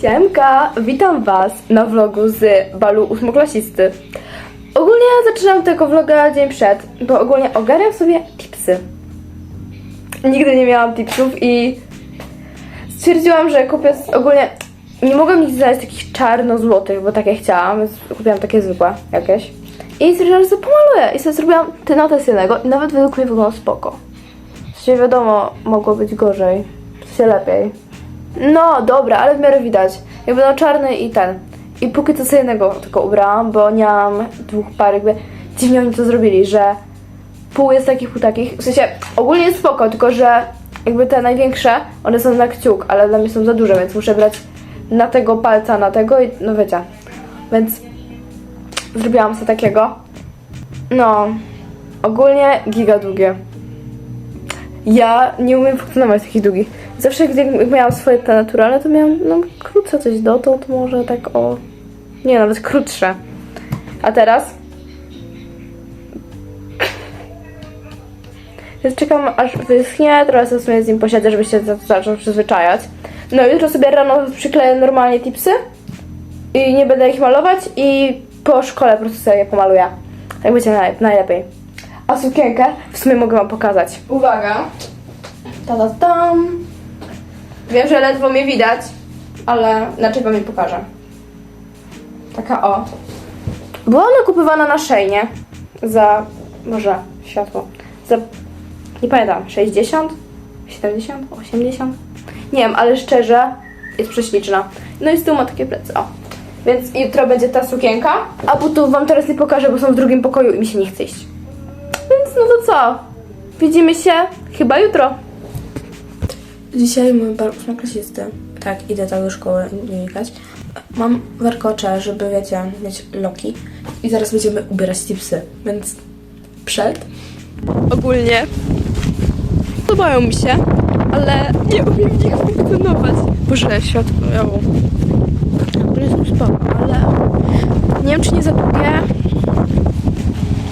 Siemka, witam was na vlogu z balu ósmoklasisty. Ogólnie zaczynam tego vloga dzień przed, bo ogólnie ogarniam sobie tipsy. Nigdy nie miałam tipsów i stwierdziłam, że kupię ogólnie... Nie mogłam nigdy znaleźć takich czarno-złotych, bo takie chciałam, więc kupiłam takie zwykłe jakieś. I stwierdziłam, że sobie pomaluję i sobie zrobiłam tyna jednego i nawet według mnie wygląda spoko. W sensie wiadomo, mogło być gorzej, w sensie lepiej. No, dobra, ale w miarę widać. Jakby no czarny i ten. I póki co sobie jednego tylko ubrałam, bo nie mam dwóch par, jakby dziwnie oni to zrobili, że pół jest takich, pół takich. W sensie ogólnie jest spoko, tylko że jakby te największe, one są na kciuk, ale dla mnie są za duże, więc muszę brać na tego palca, na tego i no wiecie. Więc zrobiłam sobie takiego. No, ogólnie giga długie. Ja nie umiem funkcjonować takich długich. Zawsze gdy miałam swoje te naturalne, to miałam no, krótsze coś dotąd, może tak o... Nie, nawet krótsze. A teraz? Więc czekam aż wyschnie, trochę sobie w sumie z nim posiedzę, żeby się za- zaczął przyzwyczajać. No jutro sobie rano przykleję normalnie tipsy i nie będę ich malować i po szkole po prostu sobie je pomaluję. Tak będzie naj- najlepiej. A sukienkę w sumie mogę wam pokazać. Uwaga! Ta -ta tam. Wiem, że ledwo mnie widać, ale inaczej wam je pokażę. Taka o. Była ona kupowana na szejnie za, może światło, za, nie pamiętam, 60? 70? 80? Nie wiem, ale szczerze jest prześliczna. No i z tyłu ma takie plecy, o. Więc jutro będzie ta sukienka, a butów wam teraz nie pokażę, bo są w drugim pokoju i mi się nie chce iść. Więc no to co? Widzimy się chyba jutro. Dzisiaj mój ósmoklasisty. Tak, idę tak do szkoły, nie unikać. Mam warkocze, żeby, wiecie, mieć loki. I zaraz będziemy ubierać tipsy, więc przed. Ogólnie podobają mi się, ale nie umiem w nich funkcjonować. Boże, światło miało. Ogólnie są spoko, ale nie wiem, czy nie za długie.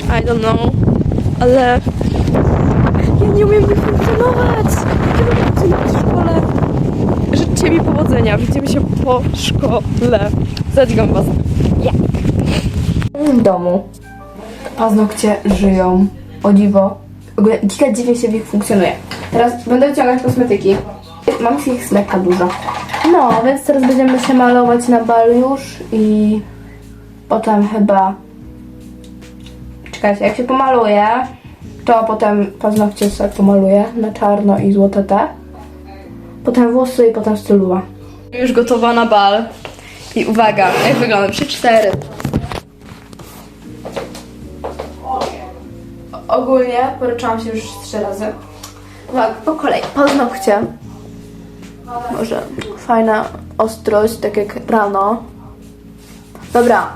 I don't know, ale ja nie umiem w nich funkcjonować. W szkole. Życzcie mi powodzenia. Widzimy się po szkole. Zadźgam was. W domu. Paznokcie żyją. O dziwo. W ogóle kilka dziwnie się w nich funkcjonuje. Teraz będę wyciągać kosmetyki. Mam ich lekka dużo. No, więc teraz będziemy się malować na bal już i potem chyba Czekajcie, jak się pomaluje, to potem paznokcie sobie pomaluję na czarno i złote te. Potem włosy i potem styluwa. Już gotowa na bal. I uwaga, jak wygląda? Trzy, cztery. Ogólnie poryczyłam się już trzy razy. Uwaga, po kolei. Paznokcie. Może fajna ostrość, tak jak rano. Dobra,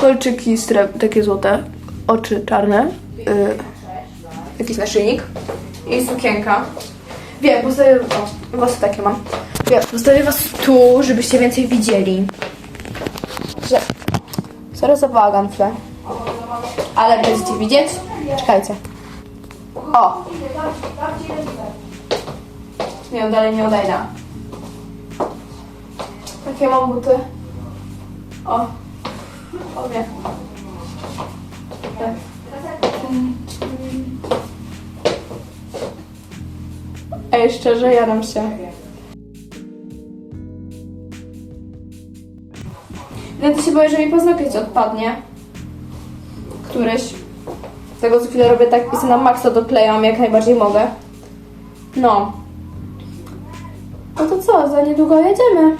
kolczyki takie złote, oczy czarne, yy, jakiś naszyjnik i sukienka. Wiem, postawię, o, włosy takie mam. Wiem, postawię was tu, żebyście więcej widzieli. Że, zaraz zabałagam w tle. Ale będziecie widzieć? Czekajcie. O! Nie, dalej nie odejdę. Takie mam buty. O. Obie. Tak. Ej, szczerze, jaram się. Nawet się boję, że mi paznokieć odpadnie. Któryś. Tego co chwilę robię tak i na maksa doklejam jak najbardziej mogę. No. No to co, za niedługo jedziemy.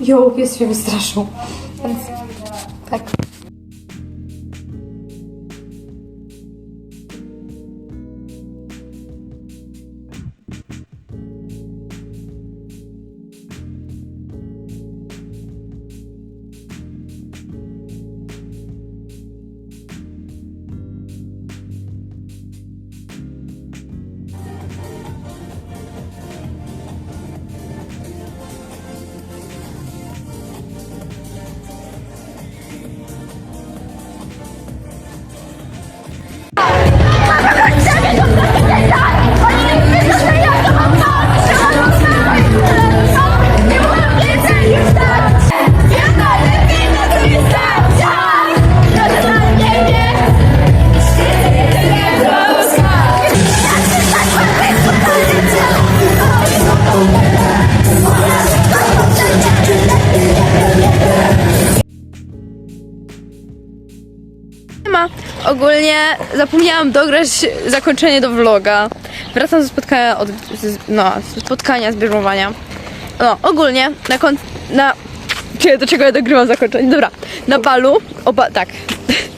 Jo, pies się wystraszył. Więc tak. Ogólnie zapomniałam dograć zakończenie do vloga. Wracam ze spotkania od, z, no, ze spotkania, z. No, ogólnie na kon... na... Czekaj, do czego ja dogrywam zakończenie? Dobra, na balu, oba, tak.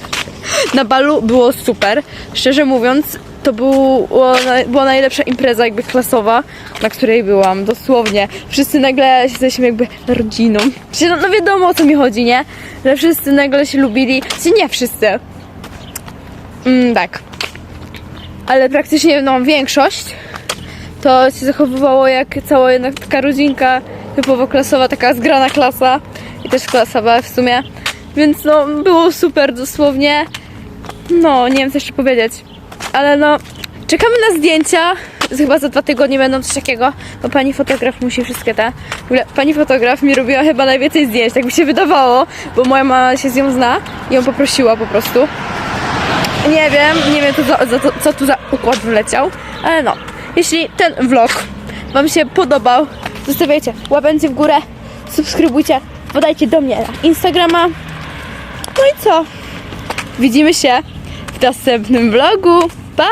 na balu było super. Szczerze mówiąc, to było, była najlepsza impreza jakby klasowa, na której byłam, dosłownie. Wszyscy nagle jesteśmy jakby rodziną. No, no wiadomo o co mi chodzi, nie? Że wszyscy nagle się lubili. Znaczy nie wszyscy. Mm, tak. Ale praktycznie no większość to się zachowywało jak cała jednak taka rodzinka typowo klasowa, taka zgrana klasa i też klasowa w sumie. Więc no było super dosłownie. No, nie wiem co jeszcze powiedzieć. Ale no, czekamy na zdjęcia. Chyba za dwa tygodnie będą coś takiego, bo pani fotograf musi wszystkie te. W ogóle pani fotograf mi robiła chyba najwięcej zdjęć, tak mi się wydawało, bo moja mama się z nią zna i ją poprosiła po prostu. Nie wiem, nie wiem to za, co tu za układ wleciał, ale no. Jeśli ten vlog Wam się podobał, zostawiajcie łapęcie w górę, subskrybujcie, podajcie do mnie na Instagrama. No i co? Widzimy się w następnym vlogu. Pa!